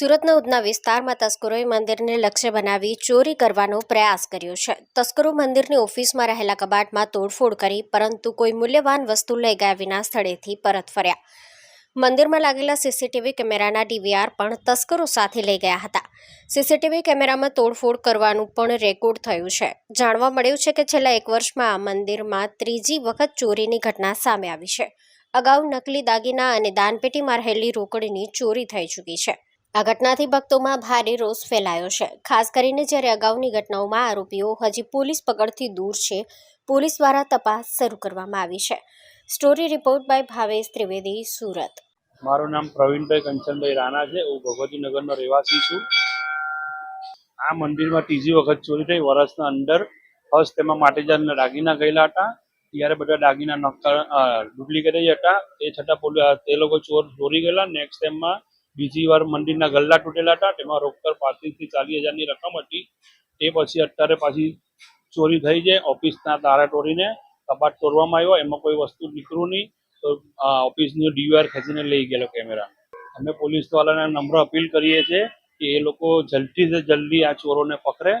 સુરતના ઉધના વિસ્તારમાં તસ્કરોએ મંદિરને લક્ષ્ય બનાવી ચોરી કરવાનો પ્રયાસ કર્યો છે. તસ્કરો મંદિરની ઓફિસમાં રહેલા કબાટમાં તોડફોડ કરી, પરંતુ કોઈ મૂલ્યવાન વસ્તુ લઈ ગયા વિના સ્થળેથી પરત ફર્યા. મંદિરમાં લાગેલા સીસીટીવી કેમેરાના ડીવીઆર પણ તસ્કરો સાથે લઈ ગયા હતા. સીસીટીવી કેમેરામાં તોડફોડ કરવાનું પણ રેકોર્ડ થયું છે. જાણવા મળ્યું છે કે છેલ્લા એક વર્ષમાં આ મંદિરમાં ત્રીજી વખત ચોરીની ઘટના સામે આવી છે. અગાઉ નકલી દાગીના અને દાનપેટીમાં રહેલી રોકડની ચોરી થઈ ચૂકી છે. આ ઘટનાથી ભક્તોમાં ભારે રોષ ફેલાયો છે. ખાસ કરીને જ્યારે અગાઉની ઘટનાઓમાં આરોપીઓ હજી પોલીસ પકડથી દૂર છે, પોલીસ દ્વારા તપાસ શરૂ કરવામાં આવી છે. Story report by Bhavesh Trivedi, Surat. મારું નામ પ્રવીણભાઈ કંચનભાઈ રાણા છે. હું ભગવતીનગરનો રહેવાસી છું. આ મંદિરમાં ત્રીજી વખત ચોરી થઈ. વર્ષના અંદર ફર્સ્ટ તેમાં માટેજારના દાગીના ગયેલા હતા. ત્યારે બધા દાગીના નક્કર ડુપ્લિકેટ હતા. એ છતાં પોલીસ તે લોકો ચોર, ચોરી ગયેલા. નેક્સ્ટ ટાઈમમાં બીજી વાર મંદિરના ગલ્લા તૂટેલા હતા, તેમાં રોકડ પાંત્રીસથી ચાલીસ હજારની રકમ હતી. તે પછી અત્યારે પાછી ચોરી થઈ છે. ઓફિસના તારા તોડીને કપાટ તોડવામાં આવ્યો. એમાં કોઈ વસ્તુ નીકળ્યું નહીં. તો ઓફિસની ડીવીઆર ખેંચીને લઈ ગયેલો કેમેરા. અમે પોલીસ વાળાને નમ્ર અપીલ કરીએ છીએ કે એ લોકો જલ્દીથી જલ્દી આ ચોરોને પકડે.